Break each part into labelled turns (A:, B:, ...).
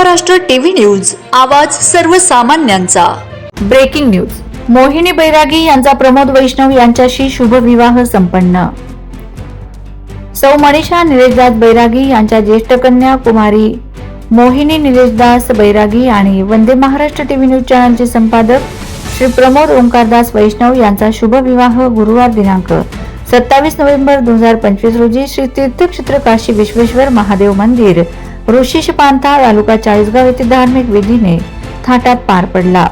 A: Maharashtra TV news आवाज सर्वसामान्यांचा.
B: Breaking news. मोहिनी बैरागी यांचा प्रमोद वैष्णव यांच्याशी शुभविवाह संपन्न. सौ मनीषा निलेशदास बैरागी यांच्या ज्येष्ठ कन्या कुमारी मोहिनी निलेशदास बैरागी आणि वंदे महाराष्ट्र टीव्ही न्यूज चॅनलचे संपादक श्री प्रमोद ओंकारदास वैष्णव यांचा शुभविवाह गुरुवार दिनांक सत्तावीस नोव्हेंबर दोन हजार पंचवीस रोजी श्री तीर्थक्षेत्र काशी विश्वेश्वर महादेव मंदिर ऋषीश पांथा तालुका चाळीसगाव येथे धार्मिक विधीने थाटात पार पडला.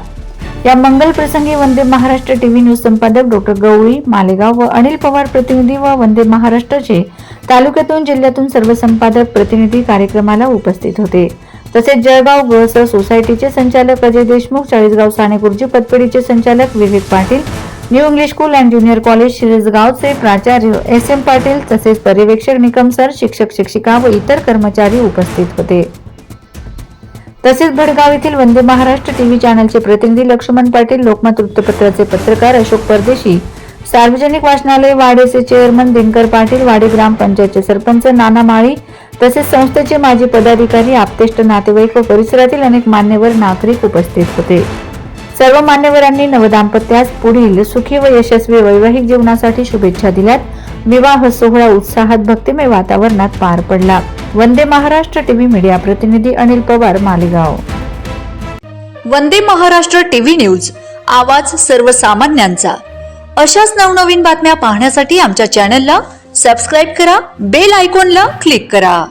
B: या मंगल प्रसंगी वंदे महाराष्ट्र टीव्ही न्यूज संपादक डॉक्टर गवळी मालेगाव व अनिल पवार प्रतिनिधी व वंदे महाराष्ट्रचे तालुक्यातून जिल्ह्यातून सर्व संपादक प्रतिनिधी कार्यक्रमाला उपस्थित होते. तसेच जळगाव गळस सोसायटीचे संचालक अजय देशमुख चाळीसगाव साने गुरुजी पतपेढीचे संचालक Vivek Patil new English school and junior college शिरसगावचे प्राचार्य एस एम पाटील तसेच पर्यवेक्षक निकम सर शिक्षक शिक्षिका व इतर कर्मचारी उपस्थित होते. तसेच भडगाव येथील वंदे महाराष्ट्र टीव्ही चॅनलचे प्रतिनिधी लक्ष्मण पाटील लोकमत वृत्तपत्राचे पत्रकार अशोक परदेशी सार्वजनिक वाचनालय वाडेचे चेअरमन दिनकर पाटील वाडे ग्रामपंचायतचे सरपंच नाना माळी तसेच संस्थेचे माजी पदाधिकारी आपतेष्ट नातेवाईक व परिसरातील अनेक मान्यवर नागरिक उपस्थित होते. सर्व मान्यवरांनी नवदाम्पत्यास पुढील सुखी व यशस्वी वैवाहिक जीवनासाठी शुभेच्छा दिल्यात. विवाह सोहळा उत्साहात भक्तिमय वातावरणात पार पडला. वंदे महाराष्ट्र टीव्ही मीडिया प्रतिनिधी अनिल पवार मालेगाव.
A: वंदे महाराष्ट्र टीव्ही न्यूज आवाज सर्वसामान्यांचा. अशाच नवनवीन बातम्या पाहण्यासाठी आमच्या चॅनलला सबस्क्राईब करा बेल आयकॉनला क्लिक करा.